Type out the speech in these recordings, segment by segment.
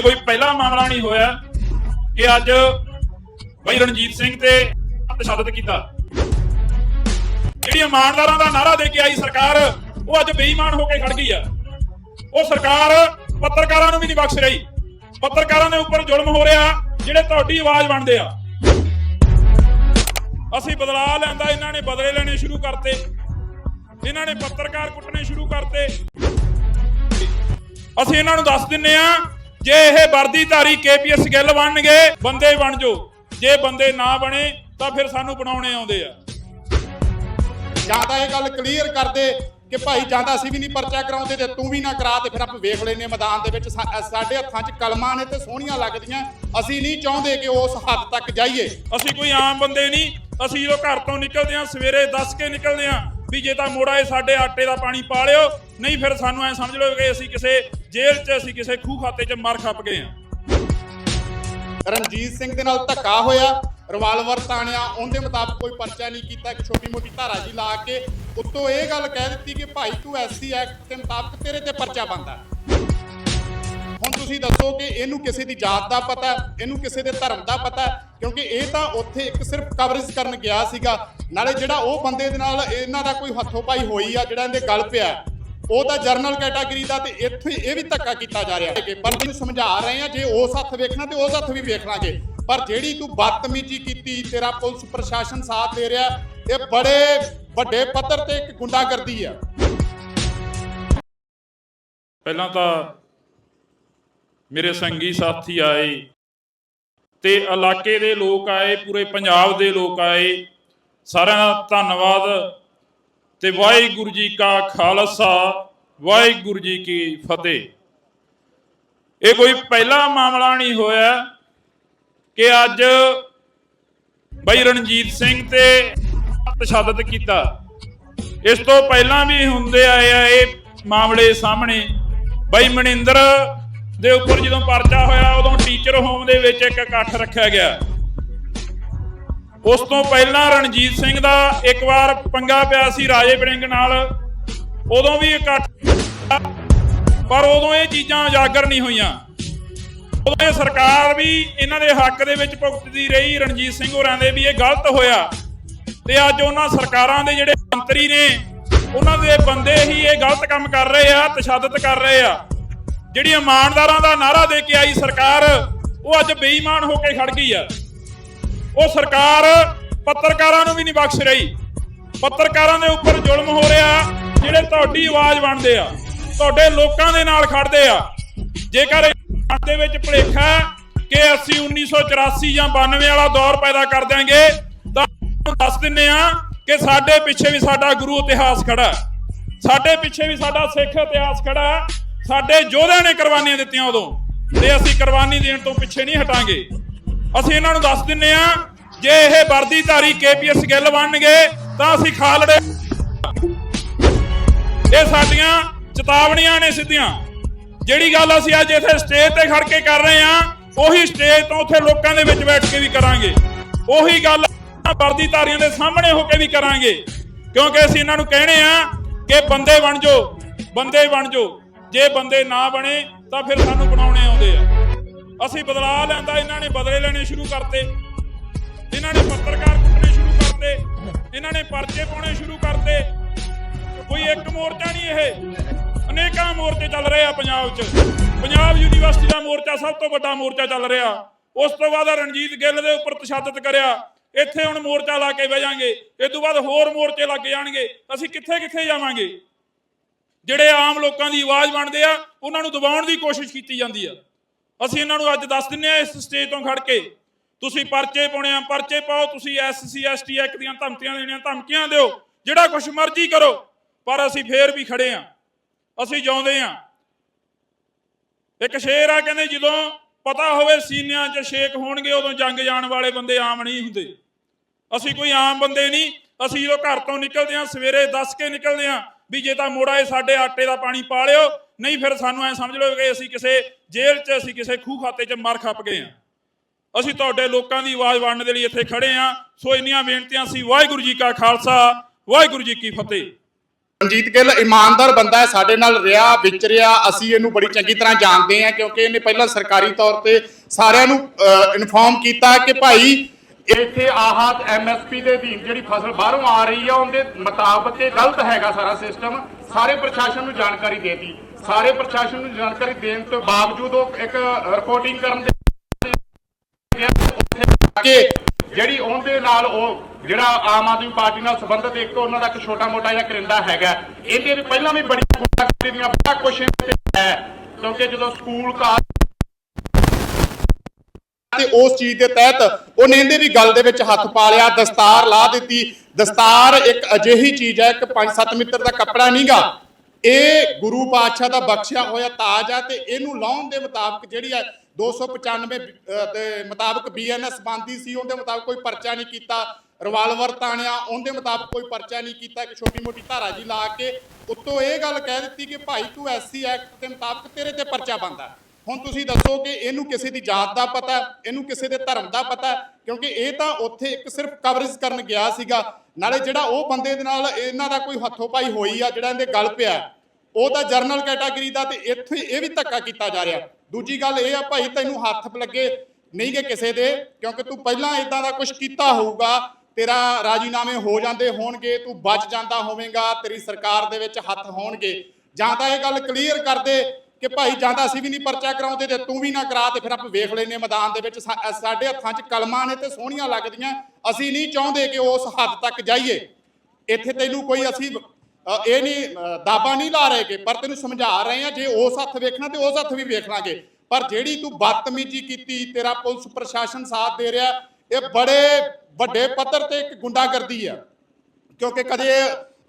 ਇਹ ਕੋਈ ਪਹਿਲਾ ਮਾਮਲਾ ਨਹੀਂ ਹੋਇਆ ਕਿ ਅੱਜ ਬਈ ਰਣਜੀਤ ਸਿੰਘ ਤੇ ਤਸ਼ੱਦਦ ਕੀਤਾ। ਜਿਹੜੀ ਇਮਾਨਦਾਰਾਂ ਦਾ ਨਾਰਾ ਦੇ ਕੇ ਆਈ ਸਰਕਾਰ, ਉਹ ਅੱਜ ਬੇਈਮਾਨ ਹੋ ਕੇ ਖੜ ਗਈ ਆ। ਉਹ ਸਰਕਾਰ ਪੱਤਰਕਾਰਾਂ ਨੂੰ ਵੀ ਨਹੀਂ ਬਖਸ਼ ਰਹੀ। ਪੱਤਰਕਾਰਾਂ ਦੇ ਉੱਪਰ ਜ਼ੁਲਮ ਹੋ ਰਿਹਾ, ਜਿਹੜੇ ਤੁਹਾਡੀ ਆਵਾਜ਼ ਬਣਦੇ ਆ। ਅਸੀਂ ਬਦਲਾ ਲੈਂਦਾ, ਇਹਨਾਂ ਨੇ ਬਦਲੇ ਲੈਣੇ ਸ਼ੁਰੂ ਕਰਤੇ। ਇਹਨਾਂ ਨੇ ਪੱਤਰਕਾਰ ਕੁੱਟਣੇ ਸ਼ੁਰੂ ਕਰਤੇ। ਅਸੀਂ ਇਹਨਾਂ ਨੂੰ ਦੱਸ ਦਿੰਨੇ ਆ ਜੇ ਇਹ ਵਰਦੀਧਾਰੀ ਕੇਪੀਐਸ ਗਿੱਲ ਬਣਨਗੇ, ਬੰਦੇ ਬਣ ਜੋ ਜੇ ਬੰਦੇ ਨਾ ਬਣੇ, ਤਾਂ ਫਿਰ ਸਾਨੂੰ ਬਣਾਉਣੇ ਆਉਂਦੇ ਆ। ਜਾਂ ਤਾਂ ਇਹ ਗੱਲ ਕਲੀਅਰ ਕਰਦੇ ਕਿ ਭਾਈ ਜਾਂਦਾ ਅਸੀਂ ਵੀ ਨਹੀਂ ਪਰਚਾ ਕਰਾਉਂਦੇ ਤੇ ਤੂੰ ਵੀ ਨਾ ਕਰਾ ਤੇ ਫਿਰ ਆਪਾਂ ਵੇਖ ਲੈਨੇ ਮੈਦਾਨ ਦੇ ਵਿੱਚ ਸਾਡੇ ਹੱਥਾਂ 'ਚ ਕਲਮਾਂ ਨੇ ਤੇ ਸੋਹਣੀਆਂ ਲੱਗਦੀਆਂ। ਅਸੀਂ ਨਹੀਂ ਚਾਹੁੰਦੇ ਕਿ ਉਸ ਹੱਦ ਤੱਕ ਜਾਈਏ। ਅਸੀਂ ਕੋਈ ਆਮ ਬੰਦੇ ਨਹੀਂ। ਅਸੀਂ ਜਦੋਂ ਘਰ ਤੋਂ ਨਿਕਲਦੇ ਆ ਸਵੇਰੇ ਦੱਸ ਕੇ ਨਿਕਲਦੇ ਆ ਵੀ ਜੇ ਤਾਂ ਮੋੜਾ ਇਹ ਸਾਡੇ ਆਟੇ ਦਾ ਪਾਣੀ ਪਾ ਲਿਓ। ਨਹੀਂ ਫਿਰ ਸਾਨੂੰ ਐ ਸਮਝ ਲਓ ਕਿ ਅਸੀਂ ਕਿਸੇ ਜੇਲ੍ਹ 'ਚ ਅਸੀਂ ਕਿਸੇ ਖੂਹ ਖਾਤੇ 'ਚ ਮਰ ਖੱਪ ਗਏ ਆ ਰਣਜੀਤ ਸਿੰਘ ਦੇ ਨਾਲ ਧੱਕਾ ਹੋਇਆ, ਰਿਵਾਲਵਰ ਤਾਣਿਆ, ਉਹਦੇ ਮੁਤਾਬਕ ਕੋਈ ਪਰਚਾ ਨਹੀਂ ਕੀਤਾ, ਇੱਕ ਛੋਟੀ ਮੋਟੀ ਧਾਰਾ ਜੀ ਲਾ ਕੇ ਉੱਤੋਂ ਇਹ ਗੱਲ ਕਹਿ ਦਿੱਤੀ ਕਿ ਭਾਈ ਤੂੰ ਐਸਸੀ ਐਕਟ ਦੇ ਮੁਤਾਬਕ ਤੇਰੇ ਤੇ ਪਰਚਾ ਬੰਦਾ ਹੁਣ ਤੁਸੀਂ ਦੱਸੋ ਕਿ ਇਹਨੂੰ ਕਿਸੇ ਦੀ ਜਾਤ ਦਾ ਪਤਾ ਇਹਨੂੰ ਕਿਸੇ ਦੇ ਧਰਮ ਦਾ ਪਤਾ ਕਿਉਂਕਿ ਇਹ ਤਾਂ ਉੱਥੇ ਇੱਕ ਸਿਰਫ ਕਵਰੇਜ ਕਰਨ ਗਿਆ ਸੀਗਾ। ਨਾਲੇ ਜਿਹੜਾ ਉਹ ਬੰਦੇ ਦੇ ਨਾਲ ਇਹਨਾਂ ਦਾ ਕੋਈ ਹੱਥੋਂ ਪਾਈ ਹੋਈ ਆ, ਜਿਹੜਾ ਇਹਦੇ ਗਲ ਪਿਆ ਉਹ ਤਾਂ ਜਰਨਲ ਕੈਟਾਗਰੀ ਦਾ ਤੇ ਇੱਥੇ ਇਹ ਵੀ ਧੱਕਾ ਕੀਤਾ ਜਾ ਰਿਹਾ ਹੈ ਪਰ ਤੈਨੂੰ ਸਮਝਾ ਰਹੇ ਆ ਜੇ ਉਸ ਹੱਥ ਵੇਖਣਾ ਤੇ ਉਸ ਹੱਥ ਵੀ ਵੇਖ ਲਾਂਗੇ ਪਰ ਜਿਹੜੀ ਤੂੰ ਬਦਤਮੀਜ਼ੀ ਕੀਤੀ, ਤੇਰਾ ਪੁਲਿਸ ਪ੍ਰਸ਼ਾਸਨ ਸਾਥ ਦੇ ਰਿਹਾ, ਇਹ ਬੜੇ ਵੱਡੇ ਪੱਧਰ ਤੇ ਇੱਕ ਗੁੰਡਾਗਰਦੀ ਆ। ਪਹਿਲਾਂ ਤਾਂ ਮੇਰੇ ਸੰਗੀ ਸਾਥੀ ਆਏ ਤੇ ਇਲਾਕੇ ਦੇ ਲੋਕ ਆਏ, ਪੂਰੇ ਪੰਜਾਬ ਦੇ ਲੋਕ ਆਏ। ਸਾਰਿਆਂ ਦਾ ਧੰਨਵਾਦ। ਤੇ ਵਾਹਿਗੁਰੂ ਜੀ ਕਾ ਖਾਲਸਾ, ਵਾਹਿਗੁਰੂ ਜੀ ਕੀ ਫਤਿਹ। ਇਹ ਕੋਈ ਪਹਿਲਾ ਮਾਮਲਾ ਨਹੀਂ ਹੋਇਆ ਕਿ ਅੱਜ ਬਈ ਰਣਜੀਤ ਸਿੰਘ ਤੇ ਤਸ਼ੱਦਦ ਕੀਤਾ। ਇਸ ਤੋਂ ਪਹਿਲਾਂ ਵੀ ਹੁੰਦੇ ਆਏ ਆ ਇਹ ਮਾਮਲੇ ਸਾਹਮਣੇ। ਬਈ ਮਨਿੰਦਰ ਦੇ ਉੱਪਰ ਜਦੋਂ ਪਰਚਾ ਹੋਇਆ, ਉਦੋਂ ਟੀਚਰ ਹੋਮ ਦੇ ਵਿੱਚ ਇੱਕ ਇਕੱਠ ਰੱਖਿਆ ਗਿਆ। ਉਸ ਤੋਂ ਪਹਿਲਾਂ ਰਣਜੀਤ ਸਿੰਘ ਦਾ ਇੱਕ ਵਾਰ ਪੰਗਾ ਪਿਆ ਸੀ ਰਾਜੇ ਬੜਿੰਗ ਨਾਲ, ਉਦੋਂ ਵੀ ਇਕੱਠ ਪਰ ਉਦੋਂ ਇਹ ਚੀਜ਼ਾਂ ਉਜਾਗਰ ਨਹੀਂ ਹੋਈਆਂ। ਉਦੋਂ ਇਹ ਸਰਕਾਰ ਵੀ ਇਹਨਾਂ ਦੇ ਹੱਕ ਦੇ ਵਿੱਚ ਭੁਗਤਦੀ ਰਹੀ, ਰਣਜੀਤ ਸਿੰਘ ਹੋਰਾਂ ਦੇ ਵੀ ਇਹ ਗਲਤ ਹੋਇਆ। ਤੇ ਅੱਜ ਉਹਨਾਂ ਸਰਕਾਰਾਂ ਦੇ ਜਿਹੜੇ ਮੰਤਰੀ ਨੇ, ਉਹਨਾਂ ਦੇ ਬੰਦੇ ਹੀ ਇਹ ਗਲਤ ਕੰਮ ਕਰ ਰਹੇ ਆ, ਤਸ਼ੱਦਦ ਕਰ ਰਹੇ ਆ। ਜਿਹੜੀ ਇਮਾਨਦਾਰਾਂ ਦਾ ਨਾਰਾ ਦੇ ਕੇ ਆਈ ਸਰਕਾਰ, ਉਹ ਅੱਜ ਬੇਈਮਾਨ ਹੋ ਕੇ ਖੜ ਗਈ ਆ। ਉਹ ਸਰਕਾਰ ਪੱਤਰਕਾਰਾਂ ਨੂੰ ਵੀ ਨਹੀਂ ਬਖਸ਼ ਰਹੀ। ਪੱਤਰਕਾਰਾਂ ਦੇ ਉੱਪਰ ਜ਼ੁਲਮ ਹੋ ਰਿਹਾ, ਜਿਹੜੇ ਤੁਹਾਡੀ ਆਵਾਜ਼ ਬਣਦੇ ਆ, ਤੁਹਾਡੇ ਲੋਕਾਂ ਦੇ ਨਾਲ ਖੜਦੇ ਆ। ਜੇਕਰ ਦੇ ਵਿੱਚ ਭੁਲੇਖਾ ਕਿ ਅਸੀਂ 1984 ਜਾਂ 92 ਵਾਲਾ ਦੌਰ ਪੈਦਾ ਕਰ ਦਿਆਂਗੇ, ਤਾਂ ਦੱਸ ਦਿੰਨੇ ਆ ਕਿ ਸਾਡੇ ਪਿੱਛੇ ਵੀ ਸਾਡਾ ਗੁਰੂ ਇਤਿਹਾਸ ਖੜਾ ਸਾਡੇ ਪਿੱਛੇ ਵੀ ਸਾਡਾ ਸਿੱਖ ਇਤਿਹਾਸ ਖੜਾ ਸਾਡੇ ਯੋਧਿਆਂ ਨੇ ਕੁਰਬਾਨੀਆਂ ਦਿੱਤੀਆਂ ਉਦੋਂ। ਤੇ ਅਸੀਂ ਕੁਰਬਾਨੀ ਦੇਣ ਤੋਂ ਪਿੱਛੇ ਨਹੀਂ ਹਟਾਂਗੇ। ਅਸੀਂ ਇਹਨਾਂ ਨੂੰ ਦੱਸ ਦਿੰਨੇ ਆ, ਜੇ ਇਹ ਵਰਦੀਧਾਰੀ ਕੇਪੀਐਸ ਗਿੱਲ ਬਣਨਗੇ, ਤਾਂ ਅਸੀਂ ਖਾਲੜੇ ਇਹ ਸਾਡੀਆਂ ਚੇਤਾਵਨੀਆਂ ਨੇ ਸਿੱਧੀਆਂ। ਜਿਹੜੀ ਗੱਲ ਅਸੀਂ ਅੱਜ ਇੱਥੇ ਸਟੇਜ ਤੇ ਖੜ ਕੇ ਕਰ ਰਹੇ ਆ ਉਹੀ ਸਟੇਜ ਤੋਂ ਉੱਥੇ ਲੋਕਾਂ ਦੇ ਵਿੱਚ ਬੈਠ ਕੇ ਵੀ ਕਰਾਂਗੇ। ਉਹੀ ਗੱਲ ਵਰਦੀਧਾਰੀਆਂ ਦੇ ਸਾਹਮਣੇ ਹੋ ਕੇ ਵੀ ਕਰਾਂਗੇ। ਕਿਉਂਕਿ ਅਸੀਂ ਇਹਨਾਂ ਨੂੰ ਕਹਿਣੇ ਆ ਕਿ ਬੰਦੇ ਬਣ ਜਾਓ, ਬੰਦੇ ਬਣ ਜਾਓ। ਜੇ ਬੰਦੇ ਨਾ ਬਣੇ, ਤਾਂ ਫਿਰ ਸਾਨੂੰ ਬਣਾਉਣ ਅਸੀਂ ਬਦਲਾ ਲੈਂਦਾ ਇਹਨਾਂ ਨੇ ਬਦਲੇ ਲੈਣੇ ਸ਼ੁਰੂ ਕਰਤੇ। ਇਹਨਾਂ ਨੇ ਪੱਤਰਕਾਰ ਕੁੱਟਣੇ ਸ਼ੁਰੂ ਕਰਤੇ। ਇਹਨਾਂ ਨੇ ਪਰਚੇ ਪਾਉਣੇ ਸ਼ੁਰੂ ਕਰਤੇ। ਕੋਈ ਇੱਕ ਮੋਰਚਾ ਨਹੀਂ ਇਹ। ਅਨੇਕਾਂ ਮੋਰਚੇ ਚੱਲ ਰਹੇ ਆ ਪੰਜਾਬ 'ਚ। ਪੰਜਾਬ ਯੂਨੀਵਰਸਿਟੀ ਦਾ ਮੋਰਚਾ ਸਭ ਤੋਂ ਵੱਡਾ ਮੋਰਚਾ ਚੱਲ ਰਿਹਾ। ਉਸ ਤੋਂ ਬਾਅਦ ਰਣਜੀਤ ਗਿੱਲ ਦੇ ਉੱਪਰ ਤਸ਼ੱਦਦ ਕਰਿਆ। ਇੱਥੇ ਹੁਣ ਮੋਰਚਾ ਲਾ ਕੇ ਬਹਿ ਜਾਾਂਗੇ ਇਸ ਤੋਂ ਬਾਅਦ ਹੋਰ ਮੋਰਚੇ ਲੱਗ ਜਾਣਗੇ। ਅਸੀਂ ਕਿੱਥੇ ਕਿੱਥੇ ਜਾਵਾਂਗੇ? ਜਿਹੜੇ ਆਮ ਲੋਕਾਂ ਦੀ ਆਵਾਜ਼ ਬਣਦੇ ਆ, ਉਹਨਾਂ ਨੂੰ ਦਬਾਉਣ ਦੀ ਕੋਸ਼ਿਸ਼ ਕੀਤੀ ਜਾਂਦੀ ਆ। ਅਸੀਂ ਇਹਨਾਂ ਨੂੰ ਅੱਜ ਦੱਸ ਦਿੰਨੇ ਆ ਇਸ ਸਟੇਜ ਤੋਂ ਖੜ ਕੇ। ਤੁਸੀਂ ਪਰਚੇ ਪਾਉਣੇ ਆ, ਪਰਚੇ ਪਾਓ, ਤੁਸੀਂ ਐਸਸੀ ਐਸਟੀ ਐਕਟ ਦੀਆਂ ਧਮਕੀਆਂ ਦੇਣੀਆਂ, ਧਮਕੀਆਂ ਦਿਓ, ਜਿਹੜਾ ਕੁਝ ਮਰਜ਼ੀ ਕਰੋ, ਪਰ ਅਸੀਂ ਫੇਰ ਵੀ ਖੜੇ ਆ ਅਸੀਂ ਜਿਉਂਦੇ ਆ ਇੱਕ ਸ਼ੇਰ ਆ, ਕਹਿੰਦੇ ਜਦੋਂ ਪਤਾ ਹੋਵੇ ਸੀਨਿਆਂ 'ਚ ਸ਼ੇਕ ਹੋਣਗੇ, ਉਦੋਂ ਜੰਗ ਜਾਣ ਵਾਲੇ ਬੰਦੇ ਆਮ ਨਹੀਂ ਹੁੰਦੇ। ਅਸੀਂ ਕੋਈ ਆਮ ਬੰਦੇ ਨਹੀਂ, ਅਸੀਂ ਜਦੋਂ ਘਰ ਤੋਂ ਨਿਕਲਦੇ ਆ ਸਵੇਰੇ ਦੱਸ ਕੇ ਨਿਕਲਦੇ ਆ ਵੀ ਜੇ ਤਾਂ ਮੋੜਾ ਇਹ ਸਾਡੇ ਆਟੇ ਦਾ ਪਾਣੀ ਪਾ ਲਿਓ, ਨਹੀਂ ਫਿਰ ਸਾਨੂੰ ਐ ਸਮਝ ਲਓ ਕਿ ਅਸੀਂ ਕਿਸੇ ਜੇਲ੍ਹ 'ਚ, ਅਸੀਂ ਕਿਸੇ ਖੂਹ ਖਾਤੇ 'ਚ ਮਰ ਖੱਪ ਗਏ ਆ ਅਸੀਂ ਤੁਹਾਡੇ ਲੋਕਾਂ ਦੀ ਆਵਾਜ਼ ਬਣਨ ਦੇ ਲਈ ਇੱਥੇ ਖੜੇ ਆ ਸੋ ਇੰਨੀਆਂ ਬੇਨਤੀਆਂ ਸੀ ਵਾਹਿਗੁਰੂ ਜੀ ਕਾ ਖਾਲਸਾ, ਵਾਹਿਗੁਰੂ ਜੀ ਕੀ ਫਤਿਹ। ਰਣਜੀਤ ਗਿੱਲ, ਇਮਾਨਦਾਰ ਬੰਦਾ ਹੈ, ਸਾਡੇ ਨਾਲ ਰਿਹਾ ਵਿਚਰਿਆ ਅਸੀਂ ਇਹਨੂੰ ਬੜੀ ਚੰਗੀ ਤਰ੍ਹਾਂ ਜਾਣਦੇ ਹਾਂ ਕਿਉਂਕਿ ਇਹਨੇ ਪਹਿਲਾਂ ਸਰਕਾਰੀ ਤੌਰ ਤੇ ਸਾਰਿਆਂ ਨੂੰ ਇਨਫੋਰਮ ਕੀਤਾ ਕਿ ਭਾਈ ਇੱਥੇ ਆਹ ਐਮਐਸਪੀ ਦੇ ਅਧੀਨ ਜਿਹੜੀ ਫਸਲ ਬਾਹਰੋਂ ਆ ਰਹੀ ਆ, ਉਹਦੇ ਮੁਤਾਬਕ ਇਹ ਗਲਤ ਹੈਗਾ ਸਾਰਾ ਸਿਸਟਮ ਸਾਰੇ ਪ੍ਰਸ਼ਾਸਨ ਨੂੰ ਜਾਣਕਾਰੀ ਦੇਤੀ। ਸਾਰੇ ਪ੍ਰਸ਼ਾਸਨ ਨੂੰ ਜਾਣਕਾਰੀ ਦੇਣ ਤੋਂ ਬਾਵਜੂਦ ਉਹ ਇੱਕ ਰਿਪੋਰਟਿੰਗ ਕਰਨ ਦੇ ਕਿ ਜਿਹੜੀ ਉਹਦੇ ਨਾਲ ਉਹ ਜਿਹੜਾ ਆਮ ਆਦਮੀ ਪਾਰਟੀ ਨਾਲ ਸੰਬੰਧਿਤ ਇੱਕ ਉਹਨਾਂ ਦਾ ਇੱਕ ਛੋਟਾ ਮੋਟਾ ਜਿਹਾ ਕਰਿੰਦਾ ਹੈਗਾ। ਇਹਦੇ ਵੀ ਪਹਿਲਾਂ ਵੀ ਬੜੀਆਂ ਗੁੰਡਾਗਰਦੀ ਦੀਆਂ ਬੜਾ ਕੁਛ ਹੈ। ਕਿਉਂਕਿ ਜਦੋਂ ਸਕੂਲ ਕਾਲਜ ਤੇ ਉਸ ਚੀਜ਼ ਦੇ ਤਹਿਤ ਉਹਨੇ ਇਹਦੇ ਵੀ ਗੱਲ ਦੇ ਵਿੱਚ ਹੱਥ ਪਾ ਲਿਆ, ਦਸਤਾਰ ਲਾ ਦਿੱਤੀ। ਦਸਤਾਰ ਇੱਕ ਅਜਿਹੀ ਚੀਜ਼ ਹੈ ਇੱਕ 5-7 ਮੀਟਰ ਦਾ ਕੱਪੜਾ ਨਹੀਂਗਾ। ਇਹ ਗੁਰੂ ਪਾਤਸ਼ਾਹ ਦਾ ਬਖਸ਼ਿਆ ਹੋਇਆ ਤਾਜ ਆ ਤੇ ਇਹਨੂੰ ਲਾਉਣ ਦੇ ਮੁਤਾਬਕ ਜਿਹੜੀ ਹੈ 295 ਦੇ ਮੁਤਾਬਕ ਬੀਐਨਐਸ ਬੰਦੀ ਸੀ, ਉਹਦੇ ਮੁਤਾਬਕ ਕੋਈ ਪਰਚਾ ਨਹੀਂ ਕੀਤਾ। ਰਿਵਾਲਵਰ ਤਾਣਿਆ, ਉਹਦੇ ਮੁਤਾਬਕ ਕੋਈ ਪਰਚਾ ਨਹੀਂ ਕੀਤਾ। ਇੱਕ ਛੋਟੀ ਮੋਟੀ ਧਾਰਾ ਜੀ ਲਾ ਕੇ ਉੱਤੋਂ ਇਹ ਗੱਲ ਕਹਿ ਦਿੱਤੀ ਕਿ ਭਾਈ ਤੂੰ ਐਸਸੀ ਐਕਟ ਦੇ ਮੁਤਾਬਕ ਤੇਰੇ ਤੇ ਪਰਚਾ ਬੰਦਾ ਹੁਣ ਤੁਸੀਂ ਦੱਸੋ ਕਿ ਇਹਨੂੰ ਕਿਸੇ ਦੀ ਜਾਤ ਦਾ ਪਤਾ ਇਹਨੂੰ ਕਿਸੇ ਦੇ ਧਰਮ ਦਾ ਪਤਾ ਕਿਉਂਕਿ ਇਹ ਤਾਂ ਉੱਥੇ ਇੱਕ ਸਿਰਫ ਕਵਰੇਜ ਕਰਨ ਗਿਆ ਸੀਗਾ। ਨਾਲੇ ਜਿਹੜਾ ਉਹ ਬੰਦੇ ਦੇ ਨਾਲ ਇਹਨਾਂ ਦਾ ਕੋਈ ਹੱਥੋਂ ਪਾਈ ਹੋਈ ਆ, ਜਿਹੜਾ ਇਹਦੇ ਗਲ ਪਿਆ ਉਹ ਤਾਂ ਜਰਨਲ ਕੈਟਾਗਰੀ ਦਾ ਤੇ ਇੱਥੇ ਇਹ ਵੀ ਧੱਕਾ ਕੀਤਾ ਜਾ ਰਿਹਾ। ਦੂਜੀ ਗੱਲ ਇਹ ਆ, ਭਾਈ ਤੈਨੂੰ ਹੱਥ ਲੱਗੇ ਨਹੀਂ ਕਿ ਕਿਸੇ ਦੇ, ਕਿਉਂਕਿ ਤੂੰ ਪਹਿਲਾਂ ਇਦਾਂ ਦਾ ਕੁਝ ਕੀਤਾ ਹੋਊਗਾ, ਤੇਰਾ ਰਾਜੀਨਾਮੇ ਹੋ ਜਾਂਦੇ ਹੋਣਗੇ, ਤੂੰ ਬਚ ਜਾਂਦਾ ਹੋਵੇਂਗਾ, ਤੇਰੀ ਸਰਕਾਰ ਦੇ ਵਿੱਚ ਹੱਥ ਹੋਣਗੇ। ਜਾਂ ਤਾਂ ਇਹ ਗੱਲ ਕਲੀਅਰ ਕਰ ਦੇ ਕਿ ਭਾਈ ਜਾਂਦਾ ਤਾਂ ਅਸੀਂ ਵੀ ਨਹੀਂ ਪਰਚਾ ਕਰਾਉਂਦੇ ਤੇ ਤੂੰ ਵੀ ਨਾ ਕਰਾ ਤੇ ਫਿਰ ਆਪਾਂ ਵੇਖ ਲੈਨੇ ਮੈਦਾਨ ਦੇ ਵਿੱਚ। ਸਾਡੇ ਹੱਥਾਂ 'ਚ ਕਲਮਾਂ ਨੇ ਤੇ ਸੋਹਣੀਆਂ ਲੱਗਦੀਆਂ। ਅਸੀਂ ਨਹੀਂ ਚਾਹੁੰਦੇ ਕਿ ਉਸ ਹੱਦ ਤੱਕ ਜਾਈਏ। ਇੱਥੇ ਤੈਨੂੰ ਕੋਈ ਅਸੀਂ ਇਹ ਨਹੀਂ ਦਾਬਾ ਨਹੀਂ ਲਾ ਰਹੇ ਕਿ, ਪਰ ਤੈਨੂੰ ਸਮਝਾ ਰਹੇ ਆ ਜੇ ਉਸ ਹੱਥ ਵੇਖਣਾ ਤੇ ਉਸ ਹੱਥ ਵੀ ਵੇਖ ਲਾਂਗੇ। ਪਰ ਜਿਹੜੀ ਤੂੰ ਬਦਤਮੀਜੀ ਕੀਤੀ, ਤੇਰਾ ਪੁਲਿਸ ਪ੍ਰਸ਼ਾਸਨ ਸਾਥ ਦੇ ਰਿਹਾ, ਇਹ ਬੜੇ ਵੱਡੇ ਪੱਧਰ ਤੇ ਇੱਕ ਗੁੰਡਾਗਰਦੀ ਆ। ਕਿਉਂਕਿ ਕਦੇ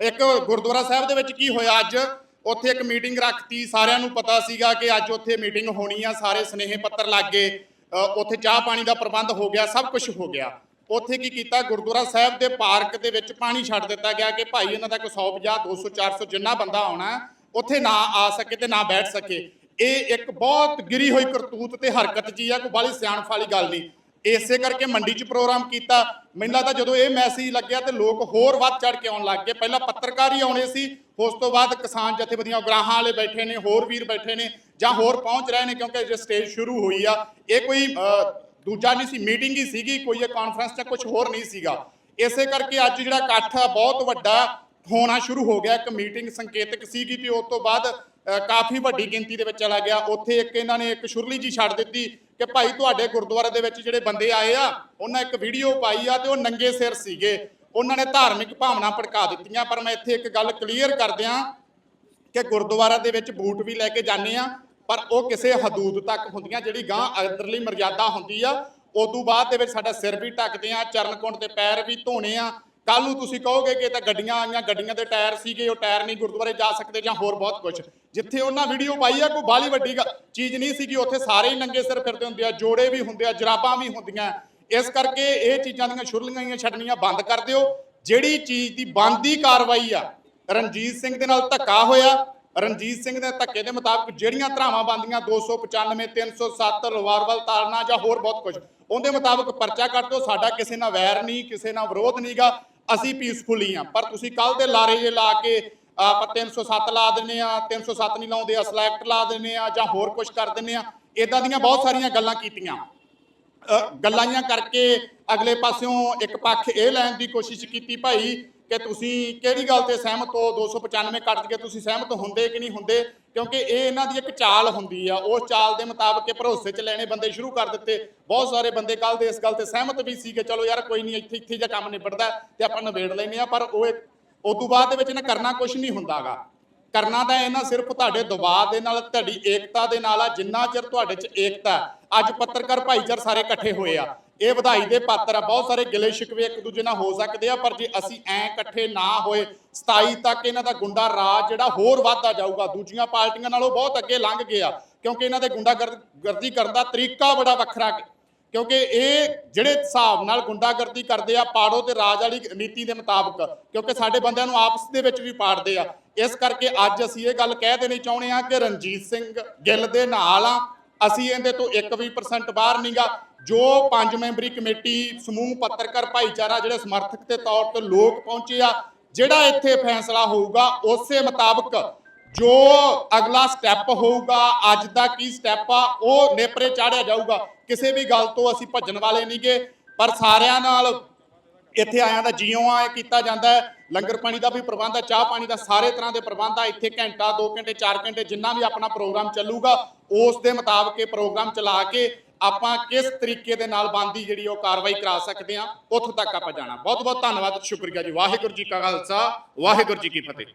ਇੱਕ ਗੁਰਦੁਆਰਾ ਸਾਹਿਬ ਦੇ ਵਿੱਚ ਕੀ ਹੋਇਆ ਅੱਜ? ਉੱਥੇ ਇੱਕ ਮੀਟਿੰਗ ਰੱਖਤੀ ਸਾਰਿਆਂ ਨੂੰ ਪਤਾ ਸੀਗਾ ਕਿ ਅੱਜ ਉੱਥੇ ਮੀਟਿੰਗ ਹੋਣੀ ਆ ਸਾਰੇ ਸਨੇਹ ਪੱਤਰ ਲੱਗ ਗਏ। ਅ, ਉੱਥੇ ਚਾਹ ਪਾਣੀ ਦਾ ਪ੍ਰਬੰਧ ਹੋ ਗਿਆ ਸਭ ਕੁਝ ਹੋ ਗਿਆ। ਉੱਥੇ ਕੀ ਕੀਤਾ ਗੁਰਦੁਆਰਾ ਸਾਹਿਬ ਦੇ ਪਾਰਕ ਦੇ ਵਿੱਚ ਪਾਣੀ ਛੱਡ ਦਿੱਤਾ ਗਿਆ ਕਿ ਭਾਈ ਇਹਨਾਂ ਦਾ ਕੋਈ 150 200 400 ਜਿੰਨਾ ਬੰਦਾ ਆਉਣਾ ਉੱਥੇ ਨਾ ਆ ਸਕੇ ਤੇ ਨਾ ਬੈਠ ਸਕੇ। ਇਹ ਇੱਕ ਬਹੁਤ ਗਿਰੀ ਹੋਈ ਕਰਤੂਤ ਤੇ ਹਰਕਤ ਜੀ ਆ ਕੋਈ ਬਾਲੀ ਸਿਆਣਫ ਵਾਲੀ ਗੱਲ ਨਹੀਂ। ਇਸੇ ਕਰਕੇ ਮੰਡੀ 'ਚ ਪ੍ਰੋਗਰਾਮ ਕੀਤਾ। ਮੈਨੂੰ ਲੱਗਦਾ ਜਦੋਂ ਇਹ ਮੈਸੇਜ ਲੱਗਿਆ ਤੇ ਲੋਕ ਹੋਰ ਵੱਧ ਚੜ ਕੇ ਆਉਣ ਲੱਗ ਗਏ। ਪਹਿਲਾਂ ਪੱਤਰਕਾਰ ਹੀ ਆਉਣੇ ਸੀ ਉਸ ਤੋਂ ਬਾਅਦ ਕਿਸਾਨ ਜਥੇਬੰਦੀਆਂ ਉਗਰਾਹਾਂ ਵਾਲੇ ਬੈਠੇ ਨੇ ਹੋਰ ਵੀਰ ਬੈਠੇ ਨੇ ਜਾਂ ਹੋਰ ਪਹੁੰਚ ਰਹੇ ਨੇ ਕਿਉਂਕਿ ਜੇ ਸਟੇਜ ਸ਼ੁਰੂ ਹੋਈ ਆ ਇਹ ਕੋਈ ਅ, ਦੂਜਾ ਨਹੀਂ ਸੀ ਮੀਟਿੰਗ ਹੀ ਸੀਗੀ ਕੋਈ ਇਹ ਕਾਨਫਰੰਸ ਜਾਂ ਕੁਝ ਹੋਰ ਨਹੀਂ ਸੀਗਾ। ਇਸੇ ਕਰਕੇ ਅੱਜ ਜਿਹੜਾ ਇਕੱਠ ਆ ਬਹੁਤ ਵੱਡਾ ਹੋਣਾ ਸ਼ੁਰੂ ਹੋ ਗਿਆ। ਇੱਕ ਮੀਟਿੰਗ ਸੰਕੇਤਕ ਸੀਗੀ ਤੇ ਉਸ ਤੋਂ ਬਾਅਦ ਅ, ਕਾਫੀ ਵੱਡੀ ਗਿਣਤੀ ਦੇ ਵਿੱਚ ਚਲਾ ਗਿਆ। ਉੱਥੇ ਇੱਕ ਇਹਨਾਂ ਨੇ ਇੱਕ ਸ਼ੁਰਲੀ ਜੀ ਛੱਡ ਦਿੱਤੀ। ਕਿ ਭਾਈ ਤੁਹਾਡੇ ਗੁਰਦੁਆਰੇ ਦੇ ਵਿੱਚ ਜਿਹੜੇ ਬੰਦੇ ਆਏ ਆ, ਉਹਨਾਂ ਇੱਕ ਵੀਡੀਓ ਪਾਈ ਆ ਤੇ ਉਹ ਨੰਗੇ ਸਿਰ ਸੀਗੇ। ਉਹਨਾਂ ਨੇ ਧਾਰਮਿਕ ਭਾਵਨਾ ਭੜਕਾ ਦਿੱਤੀਆਂ, ਪਰ ਮੈਂ ਇੱਥੇ ਇੱਕ ਗੱਲ ਕਲੀਅਰ ਕਰ ਦਿਆਂ ਕਿ ਗੁਰਦੁਆਰਾ ਦੇ ਵਿੱਚ ਬੂਟ ਵੀ ਲੈ ਕੇ ਜਾਂਦੇ ਆ ਪਰ ਉਹ ਕਿਸੇ ਹਦੂਦ ਤੱਕ ਹੁੰਦੀਆਂ, ਜਿਹੜੀ ਗਾਂ ਅੰਦਰਲੀ ਮਰਜ਼ਾਦਾ ਹੁੰਦੀ ਆ, ਉਦੋਂ ਬਾਅਦ ਦੇ ਵਿੱਚ ਸਾਡਾ ਸਿਰ ਵੀ ਢੱਕਦੇ ਆ ਚਰਨ ਕੁੰਡ ਤੇ ਪੈਰ ਵੀ ਧੋਣੇ ਆ ਕੱਲ ਨੂੰ ਤੁਸੀਂ ਕਹੋਗੇ ਕਿ ਤਾਂ ਗੱਡੀਆਂ ਆਈਆਂ, ਗੱਡੀਆਂ ਦੇ ਟਾਇਰ ਸੀਗੇ, ਉਹ ਟਾਇਰ ਨਹੀਂ ਗੁਰਦੁਆਰੇ ਜਾ ਸਕਦੇ ਜਾਂ ਹੋਰ ਬਹੁਤ ਕੁਝ ਜਿੱਥੇ ਉਹਨਾਂ ਵੀਡੀਓ ਪਾਈ ਆ, ਕੋਈ ਬਾਲੀ ਵੱਡੀ ਚੀਜ਼ ਨਹੀਂ ਸੀਗੀ, ਉੱਥੇ ਸਾਰੇ ਹੀ ਨੰਗੇ ਸਿਰ ਫਿਰਦੇ ਹੁੰਦੇ ਆ, ਜੋੜੇ ਵੀ ਹੁੰਦੇ ਆ, ਜਰਾਬਾਂ ਵੀ ਹੁੰਦੀਆਂ। ਇਸ ਕਰਕੇ ਇਹ ਚੀਜ਼ਾਂ ਦੀਆਂ ਛੁਰਲੀਆਂ ਹੀ ਛੱਡਣੀਆਂ ਬੰਦ ਕਰ ਦਿਓ। ਜਿਹੜੀ ਚੀਜ਼ ਦੀ ਬੰਦੀ ਕਾਰਵਾਈ ਆ, ਰਣਜੀਤ ਸਿੰਘ ਦੇ ਨਾਲ ਧੱਕਾ ਹੋਇਆ। ਰਣਜੀਤ ਸਿੰਘ ਦੇ ਧੱਕੇ ਦੇ ਮੁਤਾਬਕ ਜਿਹੜੀਆਂ ਧਰਾਵਾਂ ਬੰਦੀਆਂ 295 307 ਲਵਾਰਵਲ ਤਾਲਨਾ ਜਾਂ ਹੋਰ ਬਹੁਤ ਕੁਝ ਉਹਦੇ ਮੁਤਾਬਕ ਪਰਚਾ ਕੱਟ ਦਿਓ। ਸਾਡਾ ਕਿਸੇ ਨਾਲ ਵੈਰ ਨਹੀਂ, ਕਿਸੇ ਨਾਲ ਵਿਰੋਧ ਨਹੀਂਗਾ ਅਸੀਂ ਪੀਸਫੁਲੀ ਆ ਪਰ ਤੁਸੀਂ ਕੱਲ ਦੇ ਲਾਰੇ ਜੇ ਲਾ ਕੇ ਆਪਾਂ 307 ਲਾ ਦਿੰਨੇ ਆ 307 ਨਹੀਂ ਲਾਉਂਦੇ ਅਸਲਾ ਐਕਟ ਲਾ ਦਿੰਨੇ ਆ ਜਾਂ ਹੋਰ ਕੁਝ ਕਰ ਦਿੰਨੇ ਆ ਇਦਾਂ ਦੀਆਂ ਬਹੁਤ ਸਾਰੀਆਂ ਗੱਲਾਂ ਕੀਤੀਆਂ। ਅ, ਗੱਲਾਂਆਂ ਕਰਕੇ ਅਗਲੇ ਪਾਸਿਓਂ ਇੱਕ ਪੱਖ ਇਹ ਲੈਣ ਦੀ ਕੋਸ਼ਿਸ਼ ਕੀਤੀ ਭਾਈ ਕਿ ਤੁਸੀਂ ਕਿਹੜੀ ਗੱਲ ਤੇ ਸਹਿਮਤ ਹੋ? 295 ਕੱਟ ਕੇ ਤੁਸੀਂ ਸਹਿਮਤ ਹੁੰਦੇ ਕਿ ਨਹੀਂ ਹੁੰਦੇ? ਕਿਉਂਕਿ ਇਹ ਇਹਨਾਂ ਦੀ ਇੱਕ ਚਾਲ ਹੁੰਦੀ ਆ। ਉਸ ਚਾਲ ਦੇ ਮੁਤਾਬਕ ਇਹ ਭਰੋਸੇ 'ਚ ਲੈਣੇ ਬੰਦੇ ਸ਼ੁਰੂ ਕਰ ਦਿੱਤੇ। ਬਹੁਤ ਸਾਰੇ ਬੰਦੇ ਕੱਲ ਦੇ ਇਸ ਗੱਲ ਤੇ ਸਹਿਮਤ ਵੀ ਸੀ ਕਿ ਚਲੋ ਯਾਰ ਕੋਈ ਨਹੀਂ, ਇੱਥੇ ਇੱਥੇ ਜਾਂ ਕੰਮ ਨਿਬੜਦਾ ਤੇ ਆਪਾਂ ਨਿਬੇੜ ਲੈਨੇ ਆ ਪਰ ਉਹ ਉਸ ਤੋਂ ਬਾਅਦ ਦੇ ਵਿੱਚ ਇਹਨਾਂ ਕਰਨਾ ਕੁਝ ਨਹੀਂ ਹੁੰਦਾਗਾ ਕਰਨਾ ਤਾਂ ਇਹਨਾਂ ਸਿਰਫ ਤੁਹਾਡੇ ਦਬਾਅ ਦੇ ਨਾਲ, ਤੁਹਾਡੀ ਏਕਤਾ ਦੇ ਨਾਲ ਆ। ਜਿੰਨਾ ਚਿਰ ਤੁਹਾਡੇ 'ਚ ਏਕਤਾ ਅੱਜ ਪੱਤਰਕਾਰ ਭਾਈਚਾਰ ਸਾਰੇ ਇਕੱਠੇ ਹੋਏ ਆ। ਇਹ ਵਧਾਈ ਦੇ ਪਾਤਰ ਆ ਬਹੁਤ ਸਾਰੇ ਗਿਲੇ ਸ਼ਿਕਵੇ ਇੱਕ ਦੂਜੇ ਨਾਲ ਹੋ ਸਕਦੇ ਆ ਪਰ ਜੇ ਅਸੀਂ ਐ ਇਕੱਠੇ ਨਾ। ਹੋਏ 27 ਤੱਕ ਇਹਨਾਂ ਦਾ ਗੁੰਡਾ ਰਾਜ ਜਿਹੜਾ ਹੋਰ ਵੱਧਦਾ ਜਾਊਗਾ ਦੂਜੀਆਂ ਪਾਰਟੀਆਂ ਨਾਲੋਂ ਬਹੁਤ ਅੱਗੇ ਲੰਘ ਗਿਆ ਕਿਉਂਕਿ ਇਹਨਾਂ ਦੇ ਗੁੰਡਾ ਗਰਦੀ ਕਰਨ ਦਾ ਤਰੀਕਾ ਬੜਾ ਵੱਖਰਾ ਕਿਉਂਕਿ ਇਹ ਜਿਹੜੇ ਹਿਸਾਬ ਨਾਲ ਗੁੰਡਾਗਰਦੀ ਕਰਦੇ ਆ ਪਾੜੋ ਤੇ ਰਾਜ ਵਾਲੀ ਨੀਤੀ ਦੇ ਮੁਤਾਬਕ ਕਿਉਂਕਿ ਸਾਡੇ ਬੰਦਿਆਂ ਨੂੰ ਆਪਸ ਦੇ ਵਿੱਚ ਵੀ ਪਾੜਦੇ ਆ। ਇਸ ਕਰਕੇ ਅੱਜ ਅਸੀਂ ਇਹ ਗੱਲ ਕਹਿ ਦੇਣੀ ਚਾਹੁੰਦੇ ਆ ਕਿ ਰਣਜੀਤ ਸਿੰਘ ਗਿੱਲ ਦੇ ਨਾਲ ਆ ਅਸੀਂ ਇਹਦੇ ਤੋਂ 1% ਬਾਹਰ ਨਹੀਂਗਾ ਜੋ ਪੰਜ ਮੈਂਬਰੀ ਕਮੇਟੀ, ਸਮੂਹ, ਪੱਤਰਕਾਰ, ਭਾਈਚਾਰਾ ਜਿਹੜੇ ਸਮਰਥਕ ਦੇ ਤੌਰ ਤੇ ਲੋਕ ਪਹੁੰਚੇ ਆ, ਜਿਹੜਾ ਇੱਥੇ ਫੈਸਲਾ ਹੋਊਗਾ, ਉਸੇ ਮੁਤਾਬਕ ਜੋ ਅਗਲਾ ਸਟੈਪ ਹੋਊਗਾ, ਅੱਜ ਦਾ ਕੀ ਸਟੈਪ ਆ, ਉਹ ਨੇਪਰੇ ਚਾੜਿਆ ਜਾਊਗਾ। ਕਿਸੇ ਵੀ ਗੱਲ ਤੋਂ ਅਸੀਂ ਭੱਜਣ ਵਾਲੇ ਨਹੀਂਗੇ ਪਰ ਸਾਰਿਆਂ ਨਾਲ ਇੱਥੇ ਆਇਆਂ ਦਾ ਜੀਓ ਆ ਕੀਤਾ ਜਾਂਦਾ ਹੈ। ਲੰਗਰ ਪਾਣੀ ਦਾ ਵੀ ਪ੍ਰਬੰਧ ਆ ਚਾਹ ਪਾਣੀ ਦਾ ਸਾਰੇ ਤਰ੍ਹਾਂ ਦੇ ਪ੍ਰਬੰਧ ਆ। ਇੱਥੇ ਘੰਟਾ 2 ਘੰਟੇ 4 ਘੰਟੇ ਜਿੰਨਾ ਵੀ ਆਪਣਾ ਪ੍ਰੋਗਰਾਮ ਚੱਲੂਗਾ, ਉਸ ਦੇ ਮੁਤਾਬਕ ਇਹ ਪ੍ਰੋਗਰਾਮ ਚਲਾ ਕੇ ਆਪਾਂ ਕਿਸ ਤਰੀਕੇ ਦੇ ਨਾਲ ਬੰਦੀ ਜਿਹੜੀ ਉਹ ਕਾਰਵਾਈ ਕਰਾ ਸਕਦੇ ਆ ਉੱਥੋਂ ਤੱਕ ਆਪਾਂ ਜਾਣਾ। ਬਹੁਤ ਬਹੁਤ ਧੰਨਵਾਦ, ਸ਼ੁਕਰੀਆ ਜੀ। ਵਾਹਿਗੁਰੂ ਜੀ ਕਾ ਖਾਲਸਾ, ਵਾਹਿਗੁਰੂ ਜੀ ਕੀ ਫਤਿਹ।